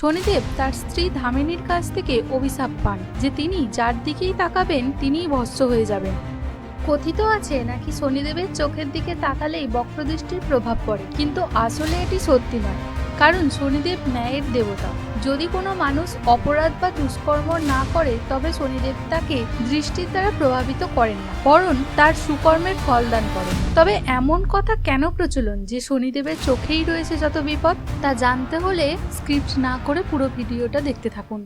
শনিদেব তার স্ত্রী ধামিনীর কাছ থেকে অভিশাপ পান যে তিনি যার দিকেই তাকাবেন তিনিই ভস্ম হয়ে যাবেন। কথিত আছে নাকি শনিদেবের চোখের দিকে তাকালেই বক্রদৃষ্টির প্রভাব পড়ে, কিন্তু আসলে এটি সত্যি নয়, কারণ শনিদেব ন্যায়ের দেবতা। যদি কোনো মানুষ অপরাধ বা দুষ্কর্ম না করে, তবে শনিদেব তাকে দৃষ্টির দ্বারা প্রভাবিত করেন না, বরং তার সুকর্মের ফল দান করেন। তবে এমন কথা কেন প্রচলন যে শনিদেবের চোখেই রয়েছে যত বিপদ, তা জানতে হলে স্ক্রিপ্ট না করে পুরো ভিডিওটা দেখতে থাকুন।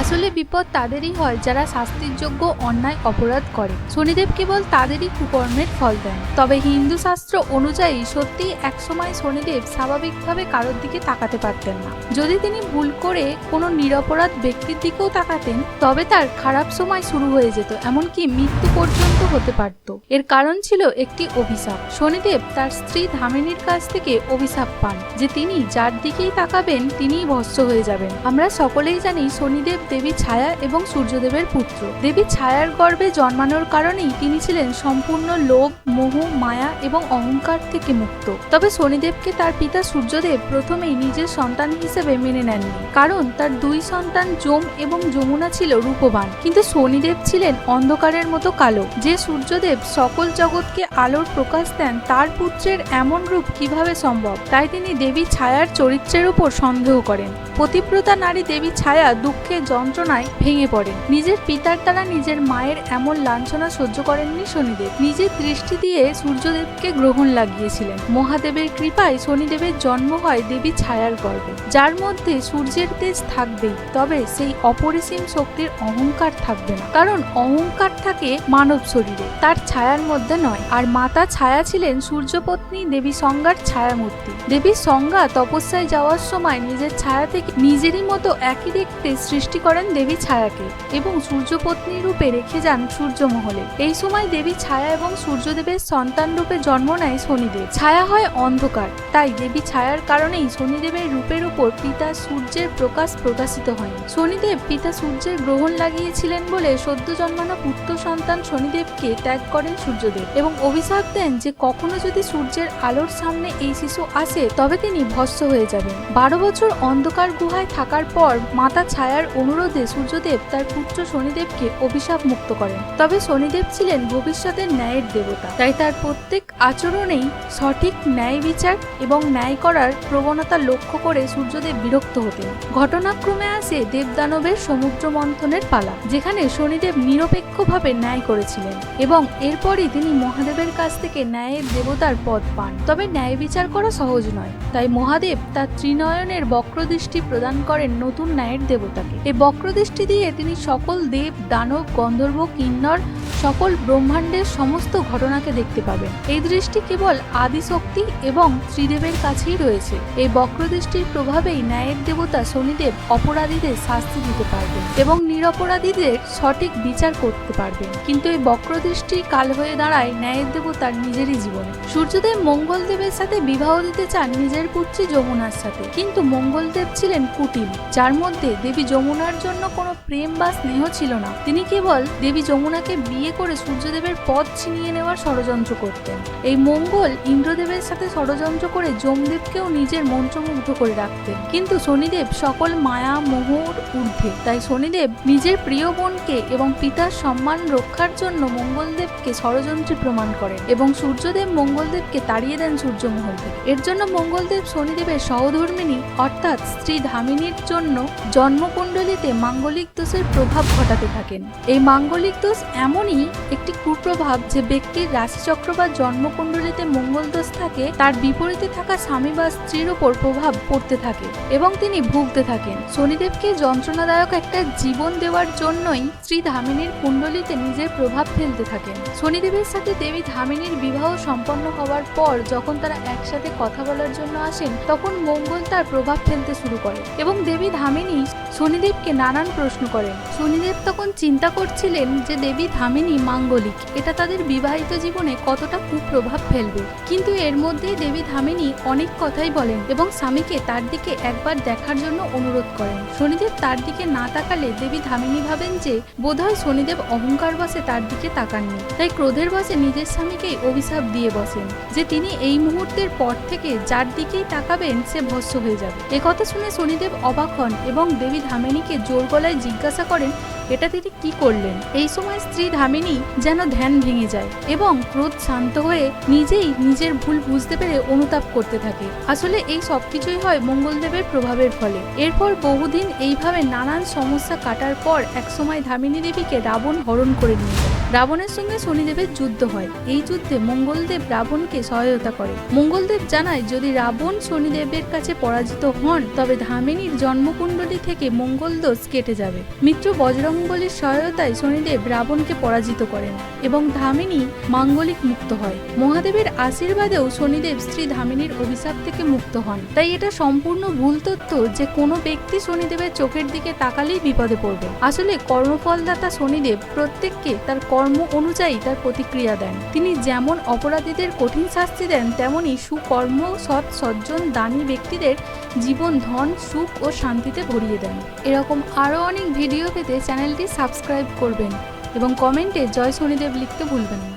আসলে বিপদ তাদেরই হয় যারা শাস্তির যোগ্য অন্যায় অপরাধ করে। শনিদেব কেবল তাদেরই কুকর্মের ফল দেন। তবে হিন্দু শাস্ত্র অনুযায়ী সত্যি একসময় শনিদেব স্বাভাবিকভাবে কারোর দিকে তাকাতে পারতেন না। যদি তিনি ভুল করে কোনো নিরপরাধ ব্যক্তির দিকেও তাকাতেন, তবে তার খারাপ সময় শুরু হয়ে যেত, এমনকি মৃত্যু পর্যন্ত হতে পারত। এর কারণ ছিল একটি অভিশাপ। শনিদেব তার স্ত্রী ধামিনীর কাছ থেকে অভিশাপ পান, যে তিনি যার দিকেই তাকাবেন, তিনিই ভস্ম হয়ে যাবেন। আমরা সকলেই জানি শনিদেব দেবী ছায়া এবং সূর্যদেবের পুত্র। দেবী ছায়ার গর্ভে জন্মানোর কারণেই তিনি ছিলেন সম্পূর্ণ লোভ, মোহ, মায়া এবং অহংকার থেকে মুক্ত। তবে শনিদেবকে তার পিতা সূর্যদেব প্রথমেই নিজের সন্তান হিসেবে মেনে নেননি। কারণ তার দুই সন্তান যম এবং যমুনা ছিল রূপবান। কিন্তু শনিদেব ছিলেন অন্ধকারের মতো কালো। যে সূর্যদেব সকল জগৎকে আলোর প্রকাশ দেন, তার পুত্রের এমন রূপ কীভাবে সম্ভব? তাই তিনি দেবী ছায়ার চরিত্রের উপর সন্দেহ করেন। পতিব্রতা নারী দেবী ছায়া দুঃখে যন্ত্রণায় ভেঙে পড়েন নিজের পিতার দ্বারা নিজের মায়ের এমন লাঞ্ছনা সহ্য করেননি শনিদেব। নিজের দৃষ্টি দিয়ে সূর্যদেবকে গ্রহণ লাগিয়েছিলেন। মহাদেবের কৃপায় শনিদেবের জন্ম হয় দেবী ছায়ার গর্ভে। যার মধ্যে সূর্যের তেজ থাকবেই, তবে সেই অপরিসীম শক্তির অহংকার থাকবে না। কারণ অহংকার থাকে মানব শরীরে, তার ছায়ার মধ্যে নয়। আর মাতা ছায়া ছিলেন সূর্যপত্নী দেবী সংজ্ঞার ছায়ামূর্তি। দেবী সংজ্ঞা তপস্যায় যাওয়ার সময় নিজের ছায়া থেকে নিজেরই মতো একই দেখতে সৃষ্টি করেন দেবী ছায়াকে এবং সূর্যপত্নী রূপে রেখে যান সূর্যমহলে। এই সময় দেবী ছায়া এবং সূর্যদেবের সন্তান রূপে জন্ম নেয় শনিদেব। ছায়া হয় অন্ধকার, তাই দেবী ছায়ার কারণেই শনিদেবের রূপের উপর পিতা সূর্যের প্রকাশ প্রকাশিত হয় শনিদেব পিতা সূর্যের গ্রহণ লাগিয়েছিলেন বলে সদ্য জন্মানো পুত্র সন্তান শনিদেবকে ত্যাগ করেন সূর্যদেব এবং অভিশাপ দেন যে কখনো যদি সূর্যের আলোর সামনে এই শিশু আসে, তবে তিনি ভস্ম হয়ে যাবেন। বারো বছর অন্ধকার গুহায় থাকার পর মাতা ছায়ার অনুরোধে সূর্যদেব তার পুত্র শনিদেবকে অভিশাপ মুক্ত করেন। তবে শনিদেব ছিলেন ভবিষ্যতের ন্যায়ের দেবতা। তাই তার প্রত্যেক আচরণেই সঠিক ন্যায় বিচার এবং ন্যায় করার প্রবণতা লক্ষ্য করে সূর্যদেব বিরক্ত হতেন। ঘটনাক্রমে আসে দেবদানবের সমুদ্র মন্থনের পালা, যেখানে শনিদেব নিরপেক্ষভাবে ন্যায় করেছিলেন এবং এরপরই তিনি মহাদেবের কাছ থেকে ন্যায়ের দেবতার পদ পান। তবে ন্যায় বিচার করা সহজ নয়, তাই মহাদেব তার ত্রিনয়নের বক্রদৃষ্টি প্রদান করেন নতুন ন্যায়ের দেবতাকে। এই বক্রদৃষ্টি দিয়ে তিনি সকল দেব দানব গন্ধর্ব কিন্নর সকল ব্রহ্মাণ্ডের সমস্ত ঘটনাকে দেখতে পাবেন। এই দৃষ্টি কেবল আদিশক্তি এবং শ্রীদেবের কাছেই রয়েছে। এই বক্রদৃষ্টির প্রভাবেই ন্যায়ের দেবতা শনিদেব অপরাধীদের শাস্তি দিতে পারবেন এবং নিরপরাধীদের সঠিক বিচার করতে পারবেন। কিন্তু এই বক্রদৃষ্টি কাল হয়ে দাঁড়ায় ন্যায়ের দেবতার নিজেরই জীবনে। সূর্যদেব মঙ্গলদেবের সাথে বিবাহ দিতে চান নিজের পুত্রী যমুনার সাথে। কিন্তু মঙ্গলদেব ছিলেন কুটিল, যার মধ্যে দেবী যমুনার জন্য কোনো প্রেম বা স্নেহ ছিল না। তিনি কেবল দেবী যমুনাকে বিয়ে করে সূর্যদেবের পদ ছিনিয়ে নেওয়ার ষড়যন্ত্র করতেন। এই মঙ্গল ইন্দ্রদেবের সাথে ষড়যন্ত্র করে যমদেবকেও নিজের মন্ত্রমুগ্ধ করে রাখতেন। কিন্তু শনিদেব সকল মায়া মোহর ঊর্ধ্বে। তাই শনিদেব নিজের প্রিয় বোনকে এবং পিতার সম্মান রক্ষার জন্য মঙ্গলদেবকে ষড়যন্ত্রী প্রমাণ করেন এবং সূর্যদেব মঙ্গলদেবকে তাড়িয়ে দেন সূর্যমহল থেকে এর জন্য মঙ্গলদেব শনিদেবের সহধর্মিনী, অর্থাৎ স্ত্রী ধামিনীর জন্য জন্মকুণ্ডলিতে মাঙ্গলিক দোষের প্রভাব ঘটাতে থাকেন। এই মাঙ্গলিক দোষ এমনই একটি কুপ্রভাব যে ব্যক্তির রাশিচক্র বা জন্মকুণ্ডলিতে মঙ্গল দোষ থাকে, তার বিপরীতে থাকা স্বামী বা স্ত্রীর উপর প্রভাব পড়তে থাকে এবং তিনি ভুগতে থাকেন। শনিদেবকে যন্ত্রণাদায়ক একটা জীবন দেওয়ার জন্যই শ্রী ধামিনীর কুণ্ডলিতে নিজের প্রভাব ফেলতে থাকেন। শনিদেবের সাথে দেবী ধামিনীর বিবাহ সম্পন্ন হওয়ার পর যখন তারা একসাথে কথা বলার জন্য আসেন, তখন মঙ্গল তার প্রভাব ফেলতে শুরু করে এবং দেবী ধামিনী শনিদেবকে নানান প্রশ্ন করেন। শনিদেব তখন চিন্তা করছিলেন যে দেবী ধামিনী মাঙ্গলিক। এটা তাদের বিবাহিত জীবনে কতটা কুপ্রভাব ফেলবে। কিন্তু এর মধ্যেই দেবী ধামিনী অনেক কথাই বলেন এবং স্বামীকে তার দিকে একবার দেখার জন্য অনুরোধ করেন। শনিদেব তার দিকে না তাকালে দেবী ধামিনী ভাবেন যে, বোধহয় শনিদেব অহংকার বসে তার দিকে তাকাননি। তাই ক্রোধের বসে নিজের স্বামীকেই অভিশাপ দিয়ে বসেন যে, তিনি এই মুহূর্তের পর থেকে যার দিকেই তাকাবেন, সে ভস্য হয়ে যাবে। একথা শুনে শনিদেব অবাক হন এবং দেবী ধামিনীকে জোর গলায় জিজ্ঞাসা করেন, এটা তিনি কি করলেন? এই সময় স্ত্রী ধামিনী যেন ধ্যান ভেঙে যায় এবং ক্রোধ শান্ত হয়ে নিজেই নিজের ভুল বুঝতে পেরে অনুতাপ করতে থাকে। আসলে এই সবকিছুই হয় মঙ্গলদেবের প্রভাবের ফলে। এরপর বহুদিন এইভাবে নানান সমস্যা কাটার পর একসময় ধামিনী দেবীকে রাবণ হরণ করে নিয়ে যায়। রাবণের সঙ্গে শনিদেবের যুদ্ধ হয়। এই যুদ্ধে মঙ্গলদেব রাবণকে সহায়তা করে। মঙ্গলদেব জানায়, যদি রাবণ শনিদেবের কাছে পরাজিত হন, তবে ধামিনীর জন্মকুণ্ডলী থেকে মঙ্গল দোষ কেটে যাবে। মিত্র বজরঙ্গলির সহায়তায় শনিদেব রাবণকে পরাজিত করেন এবং ধামিনী মাঙ্গলিক মুক্ত হয়। মহাদেবের আশীর্বাদেও শনিদেব স্ত্রী ধামিনীর অভিশাপ থেকে মুক্ত হন। তাই এটা সম্পূর্ণ ভুল তথ্য যে কোনো ব্যক্তি শনিদেবের চোখের দিকে তাকালেই বিপদে পড়বে। আসলে কর্মফলদাতা শনিদেব প্রত্যেককে তার কর্ম অনুযায়ী তার প্রতিক্রিয়া দেন। তিনি যেমন অপরাধীদের কঠিন শাস্তি দেন, তেমনি সুকর্ম সৎ সজ্জন দানী ব্যক্তিদের জীবন, ধন, সুখ ও শান্তিতে ভরিয়ে দেন। এরকম আরও অনেক ভিডিও পেতে চ্যানেলটি সাবস্ক্রাইব করবেন এবং কমেন্টে জয় শনিদেব লিখতে ভুলবেন না।